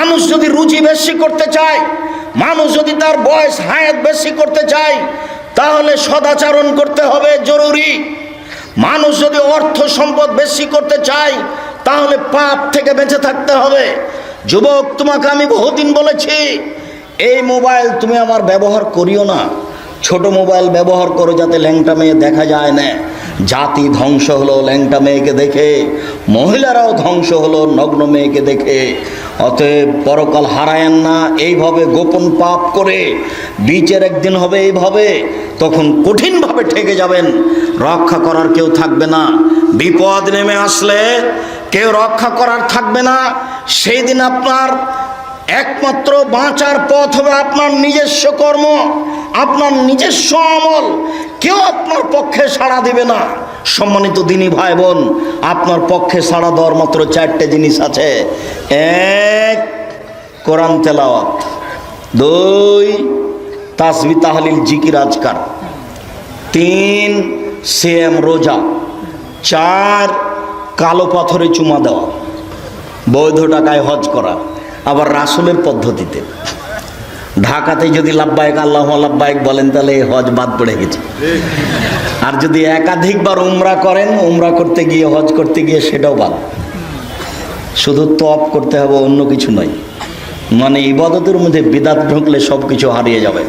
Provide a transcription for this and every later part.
মানুষ যদি রুচি বেশি করতে চায়, মানুষ যদি তার বয়স, হায়াত বেশি করতে চায়, তাহলে সদাচরণ করতে হবে, জরুরি। মানুষ যদি অর্থ সম্পদ বেশি করতে চায়, তাহলে পাপ থেকে বেঁচে থাকতে হবে। যুবক, তোমাকে আমি বহুদিন বলেছি, এই মোবাইল তুমি আমার ব্যবহার করিও না। ছোট মোবাইল ব্যবহার করো যাতে ল্যাংটা মেয়ে দেখা যায় না। জাতি ধ্বংস হলো ল্যাংটা মেয়েকে দেখে, মহিলারাও ধ্বংস হলো নগ্ন মেয়েকে দেখে। অতএব পরকাল হারায়েন না, এইভাবে গোপন পাপ করে, বিচের একদিন হবে এইভাবে, তখন কঠিনভাবে ঠেকে যাবেন। রক্ষা করার কেউ থাকবে না। বিপদ নেমে আসলে কেউ রক্ষা করার থাকবে না। সেই দিন আপনার একমাত্র বাঁচার পথ হবে আপনার নিজস্ব কর্ম, আপনার নিজস্ব আমল। কেউ আপনার পক্ষে সাড়া দিবে না। সম্মানিত দিনী ভাই বোন আপনার পক্ষে সাড়া দেওয়ার মাত্র চারটে জিনিস আছে। এক, কোরআন তেলাওয়াত। দুই, তাসবি তাহলিল জিকির আজকার। তিন সেম রোজা। চার, কালো পাথরে চুমা দেওয়া। বৈধ টাকায় হজ করা। আবার রাসুলের পদ্ধতিতে। ঢাকাতে যদি লাভবায়ক আল্লাহ লাভবায়ক বলেন, তাহলে হজ বাদ পড়ে গেছে। আর যদি একাধিকবার উমরা করেন, উমরা করতে গিয়ে, হজ করতে গিয়ে সেটাও বাদ। শুধু তপ করতে হবে, অন্য কিছু নয়। মানে ইবাদতের মধ্যে বিদাত ঢুকলে সব কিছু হারিয়ে যাবে।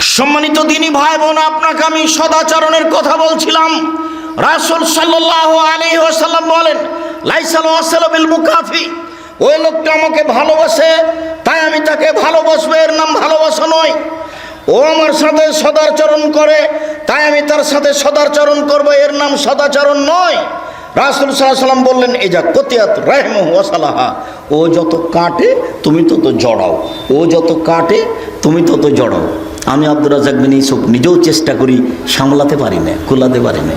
সম্মানিত দিনী ভাই বোন আপনাকে আমি সদাচরণের কথা বলছিলাম। রাসুল সাল্লাহ আলী ওসাল্লাম বলেন, লাইসাল ওয়াসালাবিল মুকাফি। ওই লোকটা আমাকে ভালোবাসে, তাই আমি তাকে ভালোবাসবো, এর নাম ভালোবাসা নয়। ও আমার সাথে সদাচরণ করে, তাই আমি তার সাথে সদাচরণ করব, এর নাম সদাচরণ নয়। রাসুল সাল্লাম বললেন, এই যা কতিয়াত রাহম ওয়াসালাহা ও যত কাটে তুমি তত জড়াও, ও যত কাটে তুমি তত জড়াও। আমি আব্দুর রাজাক বিন ইসুফ নিজেও চেষ্টা করি সামলাতে পারি না, কুলাতে পারি না।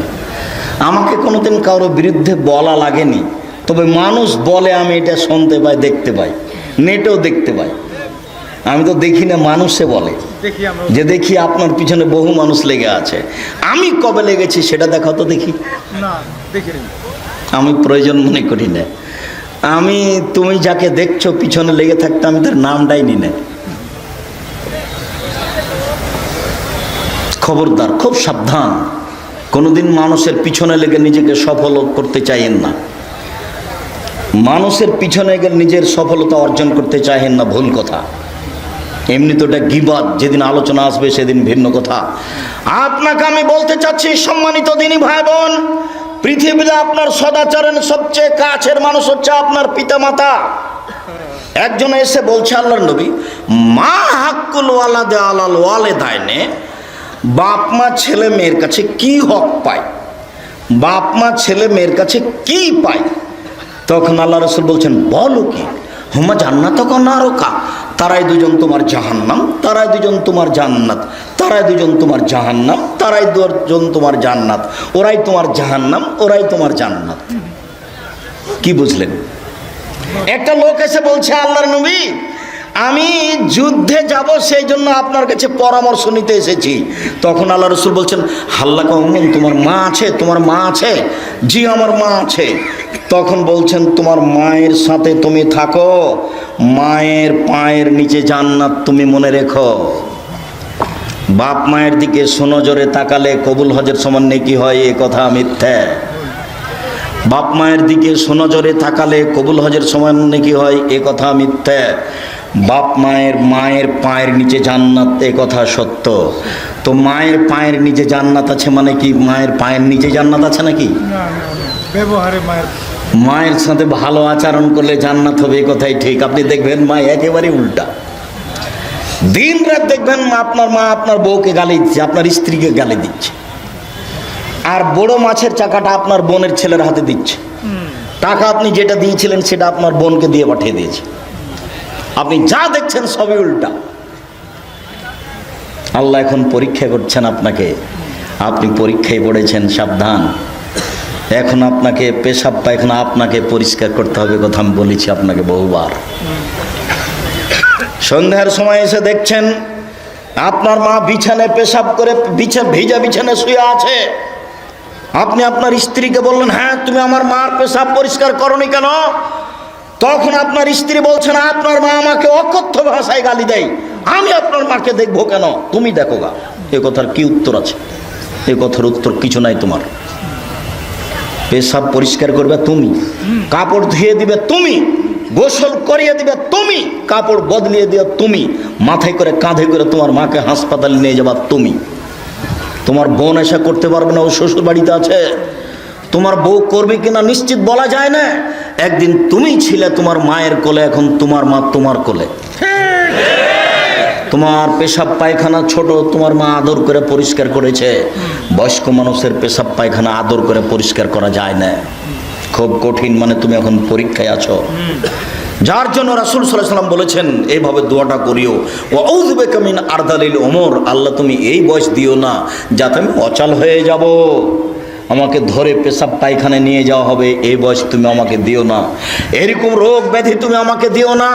আমাকে কোনোদিন কারোর বিরুদ্ধে বলা লাগেনি তবে মানুষ বলে আমি এটা শুনতে পাই দেখতে পাই। নেটেও দেখতে পাই। আমি তো দেখি না মানুষে বলে। যে দেখি আপনার পিছনে বহু মানুষ লেগে আছে। আমি কবে লেগেছি সেটা দেখা তো দেখি। না আমি প্রয়োজন মনে করি না। আমি তুমি যাকে দেখছ পিছনে লেগে থাকতে আমি তার নামটাই নি না। খবরদার খুব সাবধান। কোনোদিন মানুষের পিছনে লেগে নিজেকে সফল করতে চাইেন না। মানুষের পিছনে নিজের সফলতা অর্জন করতে চাহেন না ভুল কথা। এমনি তো এটা গিবাদ, যেদিন আলোচনা আসবে সেদিন ভিন্ন কথা। আপনাকে আমি বলতে চাচ্ছি, সম্মানিত দিনই ভাই বোন পৃথিবীতে আপনার সদাচরণ সবচেয়ে কাছের মানুষ হচ্ছে আপনার পিতা মাতা একজন এসে বলছে, আল্লাহর নবী, মা হাক্কুল ওয়ালাদে আলাল ওয়ালে দায়নে বাপ মা ছেলে মেয়ের কাছে কি হক পায়? বাপ মা ছেলে মেয়ের কাছে কি পায়? তখন আল্লাহ রসুল বলছেন, বলো কি? হুমা জান্নাত নারকা? তারাই দুজন তোমার জাহান্নাম, তারাই দুজন তোমার জান্নাত, তারাই দুজন তোমার জাহান্নাম, তারাই দুজন তোমার জান্নাত। ওরাই তোমার জাহান্নাম, ওরাই তোমার জান্নাত। কি বুঝলেন? একটা লোক এসে বলছে, আল্লাহর নবী আমি যুদ্ধে যাব সেই জন্য আপনার কাছে পরামর্শ নিতে এসেছি। তখন আল্লাহ রসুল বলছেন, হাল্লা কমন তোমার মা আছে, তোমার মা আছে? জি, আমার মা আছে। তখন বলছেন, তোমার মায়ের সাথে তুমি থাকো, মায়ের পায়ের নিচে জান্নাত তুমি মনে রেখো। বাপ মায়ের দিকে সোনজরে তাকালে কবুল হজের সমান নেকি হয়, এ কথা মিথ্যা। বাপ মায়ের দিকে সোনজরে তাকালে কবুল হজের সমান নাকি হয়, এ কথা মিথ্যা। বাপ মায়ের মায়ের পায়ের নিচে জান্নাত এ কথা সত্য। তো মায়ের পায়ের নিচে জান্নাত আছে মানে কি? মায়ের পায়ের নিচে জান্নাত আছে নাকি। ব্যবহারে মায়ের মায়ের সাথে ভালো আচরণ করলে জান্নাত হবে এ কথাই ঠিক। আপনি দেখবেন মা একেবারে উল্টা। দিন রাত দেখবেন আপনার মা আপনার বউকে গালি দিচ্ছে আপনার স্ত্রীকে গালি দিচ্ছে। আর বড় মাছের চাকাটা আপনার বোনের ছেলের হাতে দিচ্ছে। টাকা আপনি যেটা দিয়েছিলেন সেটা আপনার বোনকে দিয়ে পাঠিয়ে দিয়েছে। আপনি যা দেখছেন সবই উল্টা। আল্লাহ এখন পরীক্ষা করছেন আপনাকে। আপনি পরীক্ষায় পড়েছেন, সাবধান। এখন আপনাকে পেশাব পায়খানা আপনাকে পরিষ্কার করতে হবে কথা আমি বলেছি আপনাকে বহুবার। সন্ধ্যার সময় এসে দেখছেন, আপনার মা বিছানায় পেশাব করে বিছা ভিজা বিছানে শুয়ে আছে। আপনি আপনার স্ত্রীকে বললেন হ্যাঁ তুমি আমার মার পেশাব পরিষ্কার করনি কেন? তখন আপনার স্ত্রী বলছেন আপনার মা আমাকে অকথ্য ভাষায় গালি দেয়। আমি আপনার মাকে দেখব কেন? তুমি দেখো গা। এ কথার কি উত্তর আছে? এ কথার উত্তর কিছু নাই তোমার। পেশাব পরিষ্কার করবে তুমি। কাপড় ধুয়ে দিবে তুমি। গোসল করিয়ে দিবে তুমি। কাপড় বদলিয়ে দিবে তুমি। মাথায় করে কাঁধে করে তোমার মাকে হাসপাতালে নিয়ে যাবা তুমি। তোমার বোন এসে করতে পারবে না ও শ্বশুর বাড়িতে আছে। তোমার বউ করবে কিনা নিশ্চিত বলা যায় না। একদিন তুমি ছিলে তোমার মায়ের কোলে, এখন তোমার মা তোমার কোলে। তোমার পেশাব পায়খানা ছোট, তোমার মা আদর করে পরিষ্কার করেছে। বয়স্ক মানুষের পেশাব পায়খানা আদর করে পরিষ্কার করা যায় না। খুব কঠিন মানে তুমি এখন পরীক্ষায় আছো। যার জন্য রাসুল সাল্লাম বলেছেন, এইভাবে দোয়াটা করিও। ও ঔদবে কামিন আরদালিল ওমর আল্লাহ, তুমি এই বয়স দিও না, যাতে আমি অচল হয়ে যাব। আমাকে ধরে পেশাব পায়খানে নিয়ে যাওয়া হবে। এই বয়স তুমি আমাকে দিও না। এরকম রোগ ব্যাধি তুমি আমাকে দিও না,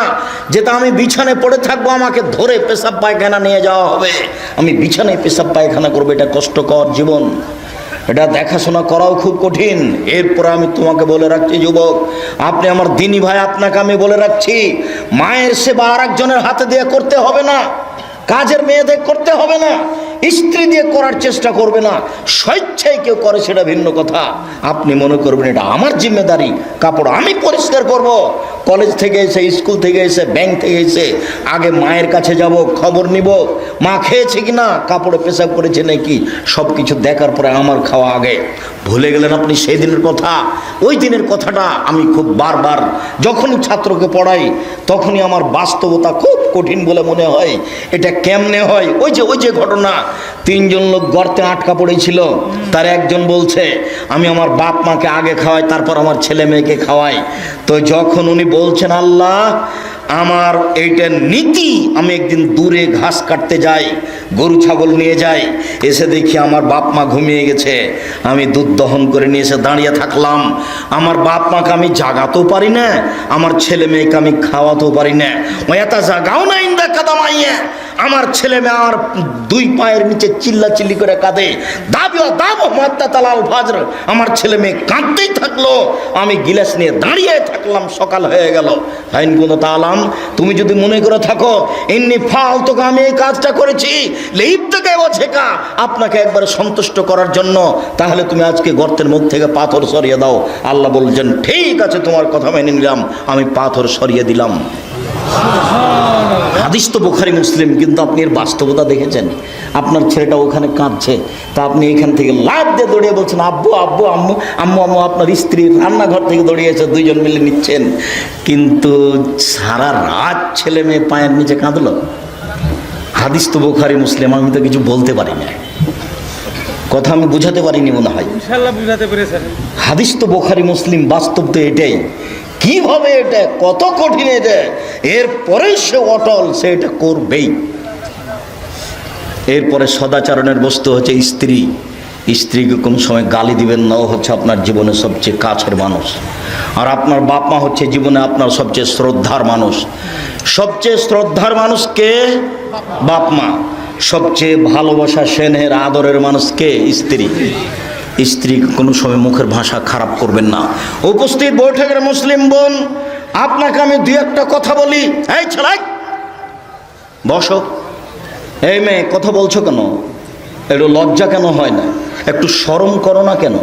যেটা আমি বিছানে পড়ে থাকব, আমাকে ধরে পেশাব পায়খানা নিয়ে যাওয়া হবে। আমি বিছানায় পেশাব পায়খানা করব, এটা কষ্টকর জীবন। এটা দেখাশোনা করাও খুব কঠিন। এরপর আমি তোমাকে বলে রাখছি, যুবক, আপনি আমার দিনী ভাই, আপনাকে আমি বলে রাখছি, মায়ের সেবা আর একজনের হাতে দিয়ে করতে হবে না, কাজের মেয়েদের করতে হবে না। স্ত্রী দিয়ে করার চেষ্টা করবে না, স্বেচ্ছায় কেউ করে সেটা ভিন্ন কথা। আপনি মনে করবেন এটা আমার জিম্মেদারি, কাপড় আমি পরিষ্কার করব। কলেজ থেকে এসে, স্কুল থেকে এসে, ব্যাংক থেকে এসে আগে মায়ের কাছে যাব, খবর নিব, মা খেয়েছে কি না কাপড়ে পেশাব করেছে নাকি সব কিছু দেখার পরে আমার খাওয়া আগে। ভুলে গেলেন আপনি সেই দিনের কথা? ওই দিনের কথাটা আমি খুব বারবার যখনই ছাত্রকে পড়াই, তখনই আমার বাস্তবতা খুব কঠিন বলে মনে হয়। এটা কেমনে হয়? ওই যে ওই যে ঘটনা। তিনজন লোক গর্তে আটকা পড়েছিল। তার একজন বলছে, আমি আমার বাপ মাকে আগে খাওয়াই, তারপর আমার ছেলে মেয়েকে খাওয়াই। তো যখন উনি বলছেন, আল্লাহ আমার এইটা নীতি, আমি একদিন দূরে ঘাস কাটতে যাই, গরু, ছাগল নিয়ে যাই, এসে দেখি আমার বাপ মা ঘুমিয়ে গেছে। আমি দুধ দহন করে নিয়ে এসে দাঁড়িয়ে থাকলাম। আমার বাপ মাকে আমি জাগাতেও পারি না, আমার ছেলে মেয়েকে আমি খাওয়াতেও পারি না। ওয়াতা জাগাও না ইন্দা কাদামাইয়া। আমার ছেলে মেয়ে আমার দুই পায়ের নিচে চিল্লা চিল্লি করে কাঁদে। দাবিও দাব মাত্তা তালাল ফাজর। আমার ছেলে মেয়ে কাঁদতেই থাকল। আমি গিলাস নিয়ে দাঁড়িয়ে থাকলাম, সকাল হয়ে গেল। আইন কোন তালাম তুমি যদি মনে করে থাকো এমনি ফাল, তোকে আমি এই কাজটা করেছি। আপনাকে একবার সন্তুষ্ট করার জন্য, তাহলে তুমি আজকে গর্তের মধ্যে থেকে পাথর সরিয়ে দাও। আল্লাহ বলছেন, ঠিক আছে, তোমার কথা মেনে নিলাম। আমি পাথর সরিয়ে দিলাম। হাদিস তো বোখারি মুসলিম কিন্তু আপনি এর বাস্তবতা দেখেছেন? আপনার ছেলেটা ওখানে কাঁদছে তা আপনি এখান থেকে লাভ দিয়ে দৌড়িয়ে বলছেন আব্বু আব্বু আম্মু আম্মু আম্মু আপনার স্ত্রীর রান্নাঘর থেকে দৌড়িয়েছে দুইজন মিলে নিচ্ছেন। কিন্তু সারা রাত ছেলে মেয়ে পায়ের নিচে কাঁদলো। হাদিস তো বোখারি মুসলিম আমি তো কিছু বলতে পারি না। কথা আমি বুঝাতে পারিনি মনে হয়। বুঝাতে পেরেছেন। হাদিস তো বোখারি মুসলিম বাস্তব তো এটাই। কীভাবে এটা? কত কঠিন এটা? এরপরে সে অটল, সে এটা করবেই। এরপরে সদাচরণের বস্তু হচ্ছে স্ত্রী। স্ত্রীকে কোনো সময় গালি দিবেন না, ও হচ্ছে আপনার জীবনের সবচেয়ে কাছের মানুষ। আর আপনার বাপ মা হচ্ছে জীবনে আপনার সবচেয়ে শ্রদ্ধার মানুষ। সবচেয়ে শ্রদ্ধার মানুষকে বাপ মা। সবচেয়ে ভালোবাসা সেনের আদরের মানুষকে স্ত্রী। স্ত্রী কোনো সময় মুখের ভাষা খারাপ করবেন না। উপস্থিত বৈঠকের মুসলিম বোন আপনাকে আমি দু একটা কথা বলি। এই ছেলাই বসো। এই মেয়ে, কথা বলছো কেন? একটু লজ্জা কেন হয় না? একটু শরম করো না কেন?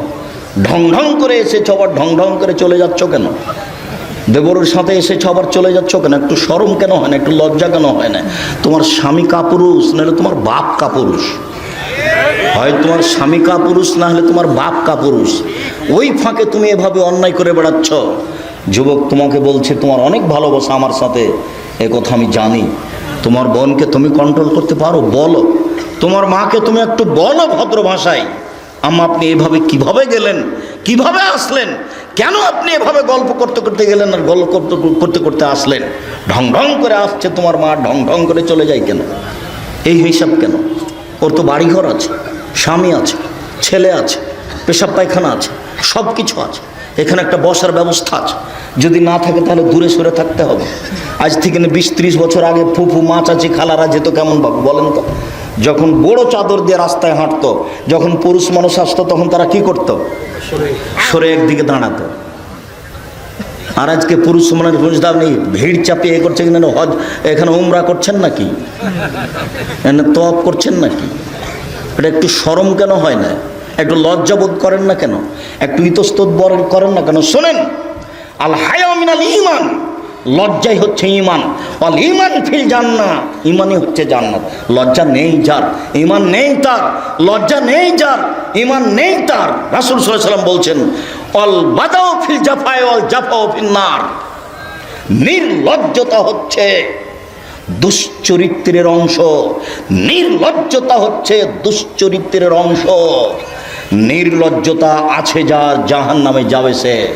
ঢং ঢং করে এসেছ, আবার ঢং ঢং করে চলে যাচ্ছ কেন? দেবরের সাথে এসেছ, আবার চলে যাচ্ছ কেন? একটু শরম কেন হয় না? একটু লজ্জা কেন হয় না? তোমার স্বামী কাপুরুষ, নাহলে তোমার বাপ কাপুরুষ। হয় তোমার স্বামী কাপুরুষ না হলে তোমার বাপ কাপুরুষ। ওই ফাঁকে তুমি এভাবে অন্যায় করে বেড়াচ্ছ। যুবক তোমাকে বলছে, তোমার অনেক ভালোবাসা আমার সাথে। এ কথা আমি জানি। তোমার বোনকে তুমি কন্ট্রোল করতে পারো? বলো। তোমার মাকে তুমি একটু বলো ভদ্র ভাষায়। আম্মা, আপনি এভাবে কীভাবে গেলেন? কীভাবে আসলেন? কেন আপনি এভাবে গল্প করতে করতে গেলেন আর গল্প করতে করতে করতে আসলেন? ঢং ঢং করে আসছে তোমার মা, ঢং ঢং করে চলে যায় কেন? এই হিসাব কেন? ওর তো বাড়িঘর আছে, স্বামী আছে, ছেলে আছে, পেশাব পায়খানা আছে সব কিছু আছে। এখানে একটা বসার ব্যবস্থা আছে। যদি না থাকে তাহলে দূরে সরে থাকতে হবে। আজ থেকে বিশ ত্রিশ বছর আগে ফুফু মা চাচি খালারা যেত, কেমন বলেন তো? যখন বড় চাদর দিয়ে রাস্তায় হাঁটতো, যখন পুরুষ মানুষ আসতো, তখন তারা কি করতো? সরে একদিকে দাঁড়াতো। আর আজকে পুরুষ সমানের বুঝতে আপনি ভিড় চাপিয়ে এ করছে কিনা হজ, এখানে উমরা করছেন নাকি? এখানে তপ করছেন নাকি? এটা একটু সরম কেন হয় না? একটু লজ্জাবোধ করেন না কেন? একটু ইতস্তত বরণ করেন না কেন? শোনেন, আল হায়ামিনাল ইমান লজ্জাই হচ্ছে ইমান অল ইমান ফিল জান্না ইমানই হচ্ছে জান্নাত। লজ্জা নেই যার ইমান নেই তার, লজ্জা নেই যার ইমান নেই তার। রাসুল সাল্লাম বলছেন, অল বাদাও ফিল জাফায় অল জাফাও ফিল নার। নির্লজ্জতা হচ্ছে দুশ্চরিত্রের অংশ। নির্লজ্জতা হচ্ছে দুশ্চরিত্রের অংশ। নির্লজ্জতা আছে যার জাহান নামে যাবে সে।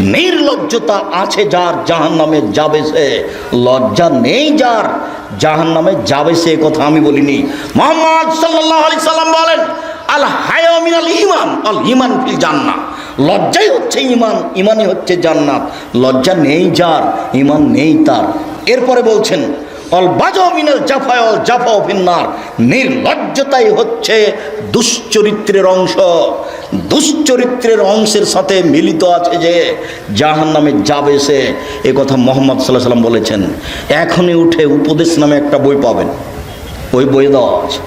নির্লজ্জতা আছে যার জাহান নামে যাবে সে। লজ্জা নেই যার জাহান নামে যাবে সে কথা আমি বলিনি। মোহাম্মদ সাল্লাহ আলি সাল্লাম বলেন আল হায়ামিন আল ইমান আল ইমান ফিল জান্নাত লজ্জাই হচ্ছে ইমান ইমানই হচ্ছে জান্নাত। লজ্জা নেই যার ইমান নেই তার। এরপরে বলছেন নির্লজ্জতাই হচ্ছে দুশ্চরিত্রের অংশ। দুশ্চরিত্রের অংশের সাথে মিলিত আছে যে জাহান নামে যাবে সে। এ কথা মোহাম্মদ সাল্লাহ সাল্লাম বলেছেন, এখনই উঠে উপদেশ নামে একটা বই পাবেন। ওই বই দেওয়া আছে।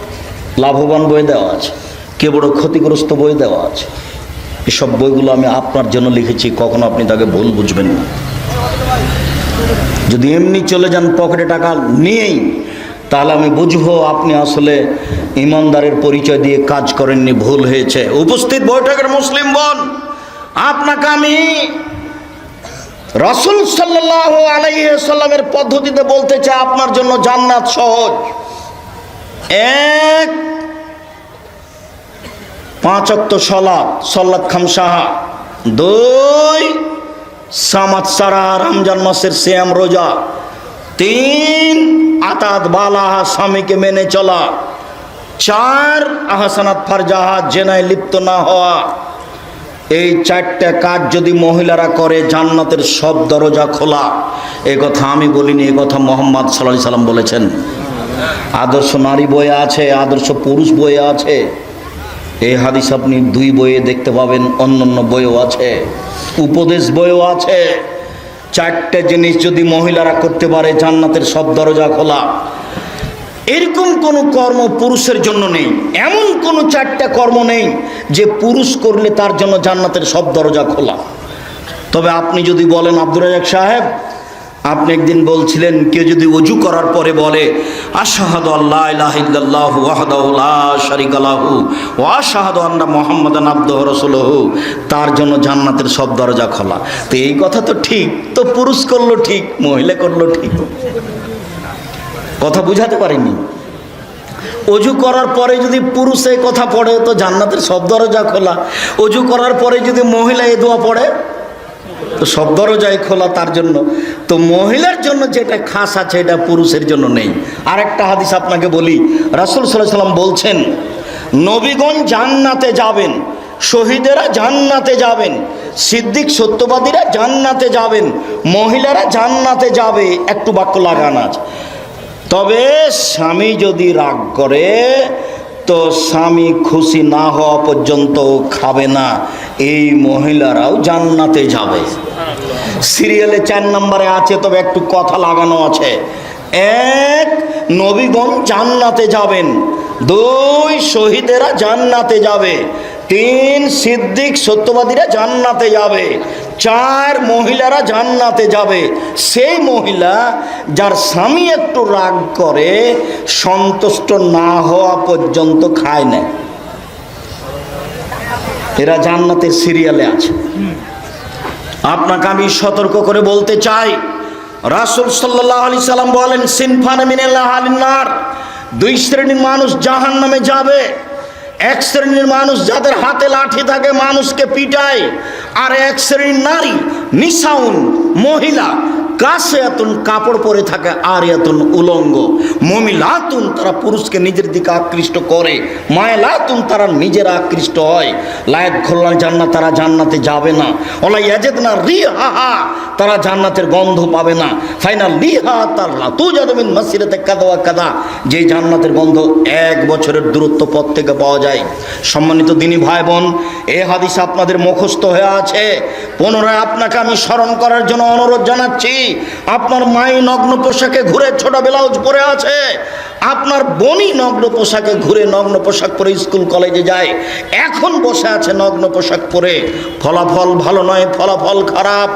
লাভবান বই দেওয়া আছে। কে বড় ক্ষতিগ্রস্ত বই দেওয়া আছে। এসব বইগুলো আমি আপনার জন্য লিখেছি, কখনো আপনি তাকে ভুল বুঝবেন না। যদি এমনি চলে যান পকেটে টাকা নিয়েই, তাহলে আমি বুঝব আপনি আসলে ইমানদারের পরিচয় দিয়ে কাজ করেননি, ভুল হয়েছে। উপস্থিত বৈঠকের মুসলিম বোন, আপনাকে আমি রসুল সাল্লাহ আলাইসাল্লামের পদ্ধতিতে বলতে চাই, আপনার জন্য জান্নাত সহজ। এক, পাঁচ অক্ত সলাদ সল্লাদ খামসাহা। দুই সামাত সারা রমজান মাসের শ্যাম রোজা। তিন আতাত বালাহা স্বামীকে মেনে চলা। চার আহসানাত ফারজাহা জেনায় লিপ্ত না হওয়া। এই চারটা কাজ যদি মহিলারা করে, জান্নাতের সব দরজা খোলা। এ কথা আমি বলিনি, এ কথা মোহাম্মদ সাল্লাহ সাল্লাম বলেছেন। আদর্শ নারী বইয়ে আছে, আদর্শ পুরুষ বইয়ে আছে। এই হাদিস আপনি দুই বইয়ে দেখতে পাবেন অন্য অন্য বইও আছে, উপদেশ বইও আছে। চারটে জিনিস যদি মহিলারা করতে পারে, জান্নাতের সব দরজা খোলা। এরকম কোনো কর্ম পুরুষের জন্য নেই। এমন কোনো চারটা কর্ম নেই যে পুরুষ করলে তার জন্য জান্নাতের সব দরজা খোলা। তবে আপনি যদি বলেন, আব্দুর রাজাক সাহেব আপনি একদিন বলছিলেন, কেউ যদি অজু করার পরে বলে, আশাহাদ আল্লাহ ইলাহা ইল্লাল্লাহু ওয়াহদাহু লা শারিকা লাহু ওয়া আশহাদু আন্না মুহাম্মাদান আবদুহু রাসূলুহু, তার জন্য জান্নাতের সব দরজা খোলা। তো এই কথা তো ঠিক, তো পুরুষ করল ঠিক, মহিলা করল ঠিক। কথা বুঝাতে পারিনি। অজু করার পরে যদি পুরুষ এই কথা পড়ে, তো জান্নাতের সব দরজা খোলা। অজু করার পরে যদি মহিলা এ দোয়া পড়ে তো সব দরজায় খোলা তার জন্য। তো মহিলার জন্য যেটা খাস আছে, এটা পুরুষের জন্য নেই। আর একটা হাদিস আপনাকে বলি। রাসুল সাল্লাহ সাল্লাম বলছেন, নবীগণ জান্নাতে যাবেন, শহীদেরা জান্নাতে যাবেন, সিদ্দিক সত্যবাদীরা জান্নাতে যাবেন, মহিলারা জান্নাতে যাবে। একটু বাক্য লাগান আছে তবে স্বামী যদি রাগ করে তো স্বামী খুশি না হওয়া পর্যন্ত খাবে না। এই মহিলারাও জান্নাতে যাবে। সিরিয়ালে চার নম্বরে আছে, তবে একটু কথা লাগানো আছে। এক, নবীগণ জান্নাতে যাবেন। দুই, শহীদেরা জান্নাতে যাবে। তিন সিদ্দিক সত্যবাদীরা জান্নাতে যাবে, চার মহিলারা জান্নাতে যাবে। সেই মহিলা যার স্বামী একটু রাগ করে, সন্তুষ্ট না হওয়া পর্যন্ত খায় না। এরা জান্নাতের সিরিয়ালে আছে। আপনাকে আমি সতর্ক করে বলতে চাই, রাসুল সাল্লাহ আলি সাল্লাম বলেন, সিনফান আলিনার দুই শ্রেণির মানুষ জাহান নামে যাবে। এক শ্রেণির মানুষ যাদের হাতে লাঠি থাকে মানুষকে পিটায়, আর এক শ্রেণির নারী, নিশাউন মহিলা কাসিয়াতুন কাপড় পরে থাকে আরিয়াতুন উলঙ্গ। মমিলাতুন তারা পুরুষকে নিজের দিকে আকৃষ্ট করে, মায়লাতুন তারা নিজেরা আকৃষ্ট হয়। লায়ত খোল্লা জান্নাত, তারা জান্নাতে যাবে না। ওলা ইয়াজেদ না রিহা তারা জান্নাতের গন্ধ পাবে না। ফাইনাল লিহা তার লাতু যাদমিন মাসিরাতে কাদা কাদা, যে জান্নাতের গন্ধ এক বছরের দূরত্ব পথ থেকে পাওয়া যায়। সম্মানিত দিনী ভাই বোন এ হাদিস আপনাদের মুখস্থ হয়ে আছে। পুনরায় আপনাকে আমি স্মরণ করার জন্য অনুরোধ জানাচ্ছি। আপনার মাই নগ্ন পোশাকে ঘুরে ছোট ব্লাউজ পরে আছে। আপনার বনি নগ্ন পোশাকে ঘুরে নগ্ন পোশাক পরে স্কুল কলেজে যায়। এখন বসে আছে নগ্ন পোশাক পরে। ফলাফল ভালো নয়, ফলাফল খারাপ।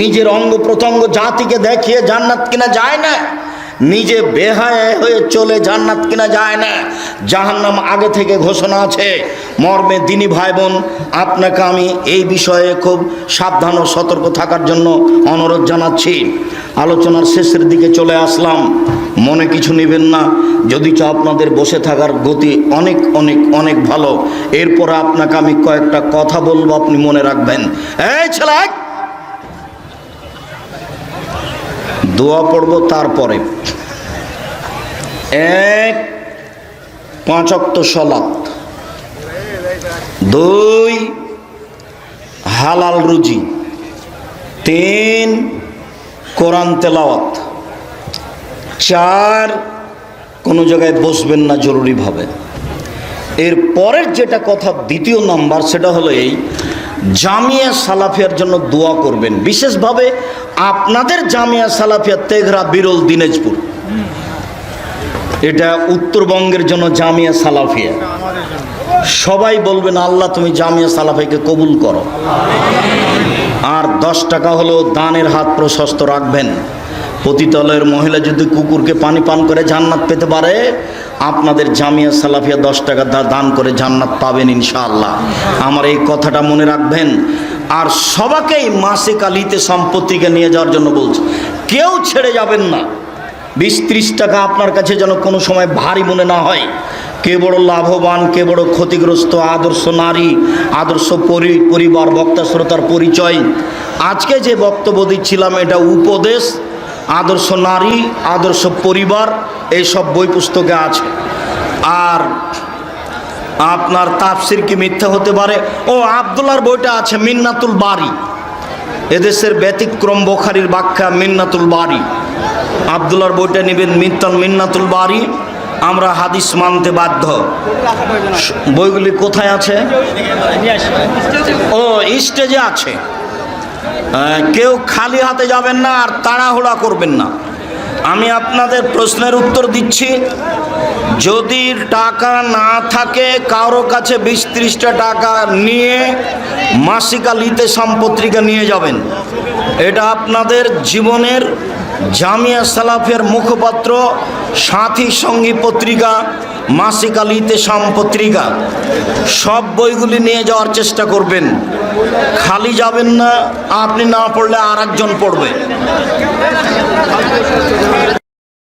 নিজের অঙ্গ প্রত্যঙ্গ জাতিকে দেখিয়ে জান্নাত কিনা যায় না। নিজে বেহায় হয়ে চলে জান্নাত কিনা যায় না। জাহান্নাম আগে থেকে ঘোষণা আছে। মর্মে দিনী ভাই বোন আপনাকে আমি এই বিষয়ে খুব সাবধান ও সতর্ক থাকার জন্য অনুরোধ জানাচ্ছি। আলোচনার শেষের দিকে চলে আসলাম। মনে কিছু নেবেন না। যদি চা আপনাদের বসে থাকার গতি অনেক অনেক অনেক ভালো। এরপরে আপনাকে আমি কয়েকটা কথা বলব, আপনি মনে রাখবেন। এই ছেলে! দোয়া পড়ব তারপরে। এক পাঁচক্ত সলাত। দুই, হালাল রুজি। তিন, কোরআন তেলাওয়াত। চার, কোনো জায়গায় বসবেন না জরুরিভাবে। এর পরের যেটা কথা দ্বিতীয় নাম্বার, সেটা হলো এই জামিয়া সালাফিয়ার জন্য দোয়া করবেন। বিশেষভাবে আপনাদের জামিয়া সালাফিয়া তেঘরা বিরল দিনাজপুর। এটা উত্তরবঙ্গের জন্য জামিয়া সালাফিয়া। সবাই বলবেন, আল্লাহ, তুমি জামিয়া সালাফিয়াকে কবুল করো। আর দশ টাকা হলো দানের হাত প্রশস্ত রাখবেন। পতিতলের মহিলা যদি কুকুরকে পানি পান করে জান্নাত পেতে পারে আপনাদের জামিয়া সালাফিয়া দশ টাকা দান করে জান্নাত পাবেন ইনশাআল্লাহ। আমার এই কথাটা মনে রাখবেন। আর সবাকেই মাসিক আলিতে সম্পত্তিকে নিয়ে যাওয়ার জন্য বলছি, কেউ ছেড়ে যাবেন না। বিশ ত্রিশ টাকা আপনার কাছে যেন কোনো সময় ভারী মনে না হয়। কে বড় লাভবান, কে বড় ক্ষতিগ্রস্ত, আদর্শ নারী, আদর্শ পরি পরিবার, বক্তা, শ্রোতার পরিচয়। আজকে যে বক্তব্য দিচ্ছিলাম, এটা উপদেশ। আদর্শ নারী, আদর্শ পরিবার, এইসব বই পুস্তকে আছে। আর আপনার তাফসির কি মিথ্যা হতে পারে? ও আবদুল্লার বইটা আছে মিন্নাতুল বাড়ি এদেশের ব্যতিক্রম বোখারির ব্যাখ্যা, মিন্নাতুল বাড়ি আবদুল্লার বইটা নেবেন মিত্তন মিন্নাতুল বাড়ি আমরা হাদিস মানতে বাধ্য। বইগুলি কোথায় আছে? ও, স্টেজে আছে। কেউ খালি হাতে যাবেন না আর তাড়াহুড়া করবেন না। আমি আপনাদের প্রশ্নের উত্তর দিচ্ছি। যদি টাকা না থাকে, কারও কাছে বিশ ত্রিশটা টাকা নিয়ে মাসিকা লিতে সম্পত্রিকা নিয়ে যাবেন। এটা আপনাদের জীবনের জামিয়া সালাফের মুখপাত্র, সাথী সঙ্গী পত্রিকা, মাসিক আলিতে পত্রিকা সব বইগুলি নিয়ে যাওয়ার চেষ্টা করবেন। খালি যাবেন না আপনি না পড়লে আর একজন পড়বে।